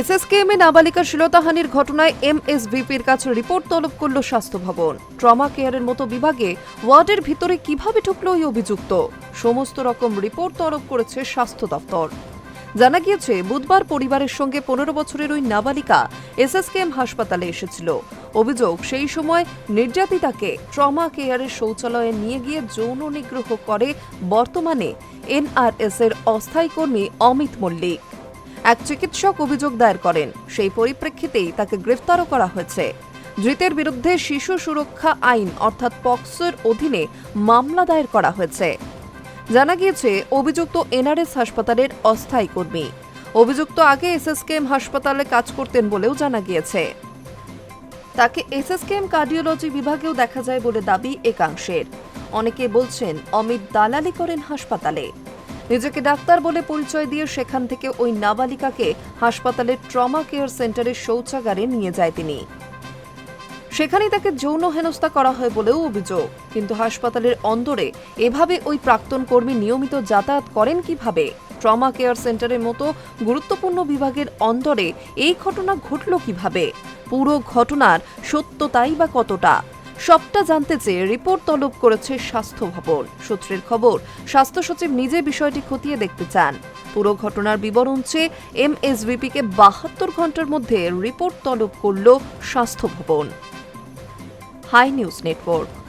SSKM এ নাবালিকা শ্লীলতাহানির ঘটনায় এমএসভিপির কাছে রিপোর্ট তলব করল স্বাস্থ্য ভবন ট্রমা কেয়ারের মতো বিভাগে ওয়ার্ডের ভিতরে কীভাবে ঢুকলো ওই অভিযুক্ত? সমস্ত রকম রিপোর্ট তলব করেছে স্বাস্থ্য দপ্তর। জানা গিয়েছে, বুধবার পরিবারের সঙ্গে পনেরো বছরের ওই নাবালিকা এসএসকেএম হাসপাতালে এসেছিল। অভিযোগ, সেই সময় নির্যাতিতাকে ট্রমা কেয়ারের শৌচালয়ে নিয়ে গিয়ে যৌন নিগ্রহ করে বর্তমানে এনআরএস এর অস্থায়ী কর্মী অমিত মল্লিক। এক চিকিৎসক অভিযোগ দায়ের করেন। সেই পরিপ্রেক্ষিতেই তাকে গ্রেফতারও করা হয়েছে। ধৃতের বিরুদ্ধে শিশু সুরক্ষা আইন, অর্থাৎ পক্সোর অধীনে মামলা দায়ের করা হয়েছে। জানা গিয়েছে, অভিযুক্ত এনআরএস হাসপাতালের অস্থায়ী কর্মী। অভিযুক্ত আগে এসএসকেএম হাসপাতালে কাজ করতেন বলেও জানা গিয়েছে। তাকে এসএসকেএম কার্ডিওলজি বিভাগেও দেখা যায় বলে দাবি একাংশের। অনেকে বলছেন, অমিত দালালি করেন হাসপাতালে। নিজেকে ডাক্তার বলে পরিচয় দিয়ে সেখান থেকে ওই নাবালিকাকে হাসপাতালের ট্রমা কেয়ার সেন্টারের শৌচাগারে নিয়ে যায় তিনি। সেখানেই তাকে যৌন হেনস্থা করা হয় বলেও অভিযোগ। কিন্তু হাসপাতালের অন্দরে এভাবে ওই প্রাক্তন কর্মী নিয়মিত যাতায়াত করেন কীভাবে? ট্রমা কেয়ার সেন্টারের মতো গুরুত্বপূর্ণ বিভাগের অন্দরে এই ঘটনা ঘটল কীভাবে? পুরো ঘটনার সত্যতাই বা কতটা? সবটা জানতে চেয়ে রিপোর্ট তলব করেছে স্বাস্থ্য ভবন। সূত্রের খবর, স্বাস্থ্য সচিব নিজে বিষয়টি খতিয়ে দেখতে চান। পুরো ঘটনার বিবরণ চেয়ে এমএসভিপিকে বাহাত্তর ঘণ্টার মধ্যে রিপোর্ট তলব করল স্বাস্থ্য ভবন। High news network.